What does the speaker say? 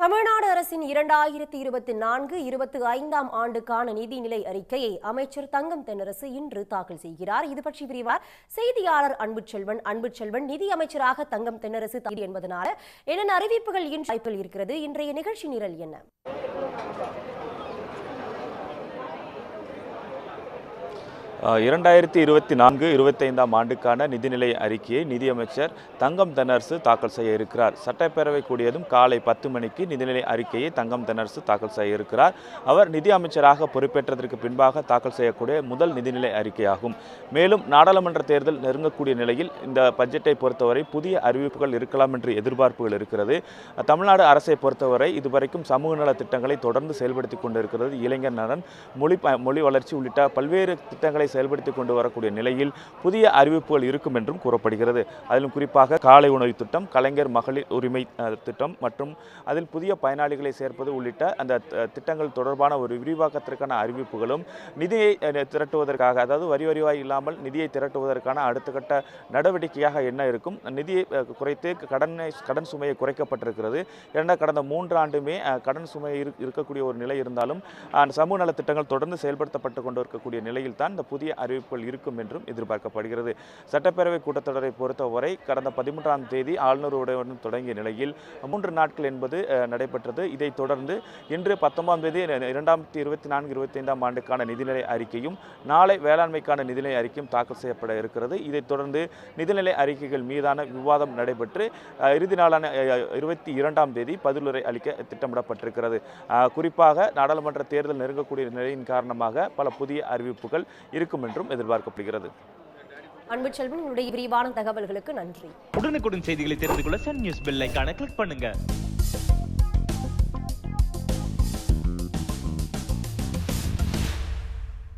தமிழ்நாடு அரசின் இரண்டாயிரத்தி இருபத்தி நான்கு இருபத்தி ஐந்தாம் ஆண்டுக்கான நிதிநிலை அறிக்கையை அமைச்சர் தங்கம் தென்னரசு இன்று தாக்கல் செய்கிறார். இது பற்றி விரிவார் செய்தியாளர் அன்புச்செல்வன் அன்புச்செல்வன் நிதி அமைச்சராக தங்கம் தென்னரசு தகுதி என்பதனால என்னென்ன அறிவிப்புகள் இன்று வாய்ப்பில் இருக்கிறது? இன்றைய நிகழ்ச்சி நிரல் என்ன? இரண்டாயிரத்தி இருபத்தி நான்கு இருபத்தைந்தாம் ஆண்டுக்கான நிதிநிலை அறிக்கையை நிதியமைச்சர் தங்கம் தென்னரசு தாக்கல் செய்ய இருக்கிறார். சட்டப்பேரவை கூடியதும் காலை பத்து மணிக்கு நிதிநிலை அறிக்கையை தங்கம் தென்னரசு தாக்கல் செய்ய இருக்கிறார். அவர் நிதி அமைச்சராக பொறுப்பேற்றதற்கு பின்பாக தாக்கல் செய்யக்கூடிய முதல் நிதிநிலை அறிக்கையாகும். மேலும் நாடாளுமன்ற தேர்தல் நெருங்கக்கூடிய நிலையில் இந்த பட்ஜெட்டை பொறுத்தவரை புதிய அறிவிப்புகள் இருக்கலாம் என்று எதிர்பார்ப்புகள் இருக்கிறது. தமிழ்நாடு அரசை பொறுத்தவரை இதுவரைக்கும் சமூக நல திட்டங்களை தொடர்ந்து செயல்படுத்தி கொண்டிருக்கிறது இளைஞர் நலன் மொழி மொழி வளர்ச்சி உள்ளிட்ட பல்வேறு திட்டங்களை செயல்படுத்தி கொண்டு வரக்கூடிய நிலையில் புதிய அறிவிப்புகள் இருக்கும் என்றும் கூறப்படுகிறது. அதிலும் குறிப்பாக காலை உணவு திட்டம் கலைஞர் மகளிர் உரிமை திட்டம் மற்றும் அதில் புதிய பயனாளிகளை சேர்ப்பது உள்ளிட்ட அந்த த- திட்டங்கள் தொடர்பான ஒரு விரிவாக்கத்திற்கான அறிவிப்புகளும் நிதியை திரட்டுவதற்காக அதாவது வரி வரிவாய் இல்லாமல் நிதியை திரட்டுவதற்கான அடுத்த கட்ட நடவடிக்கையாக என்ன இருக்கும் நிதியை குறைத்து கடனை கடன் சுமையை குறைக்கப்பட்டிருக்கிறது. ஏன்னா கடந்த மூன்று ஆண்டுமே கடன் சுமை இரு- இருக்கக்கூடிய ஒரு நிலை இருந்தாலும் அஹ், சமூக நலத்திட்டங்கள் தொடர்ந்து செயல்படுத்தப்பட்டு கொண்டு இருக்கக்கூடிய நிலையில் தான் இந்த புதிய புதிய அறிவிப்புகள் இருக்கும் என்றும் எதிர்பார்க்கப்படுகிறது. சட்டப்பேரவை கூட்டத்தொடரை பொறுத்தவரை கடந்த பதிமூன்றாம் தேதி ஆளுநர் உரையுடன் தொடங்கிய நிலையில் மூன்று நாட்கள் என்பது நடைபெற்றது. இதைத் தொடர்ந்து இன்று பத்தொன்பதாம் தேதி இரண்டாயிரத்தி இருபத்தி நான்கு இருபத்தைந்தாம் ஆண்டுக்கான நிதிநிலை அறிக்கையும் நாளை வேளாண்மைக்கான நிதிநிலை அறிக்கையும் தாக்கல் செய்யப்பட இருக்கிறது. இதைத் தொடர்ந்து நிதிநிலை அறிக்கைகள் மீதான விவாதம் நடைபெற்று இறுதி நாளான இருபத்தி இரண்டாம் தேதி பதிலுரை அளிக்க திட்டமிடப்பட்டிருக்கிறது. குறிப்பாக நாடாளுமன்ற தேர்தல் நெருங்கக்கூடிய நிலையின் காரணமாக பல புதிய அறிவிப்புகள் இருக்கும் என்றும் எதிர்பார்க்கப்படுகிறது. அன்புச்செல்வன் உங்களுடைய விரிவான தகவல்களுக்கு நன்றி. உடனுக்குடன் செய்திகளை தெரிந்து கொள்ள சன் நியூஸ் பெல் ஐகானை கிளிக் பண்ணுங்க.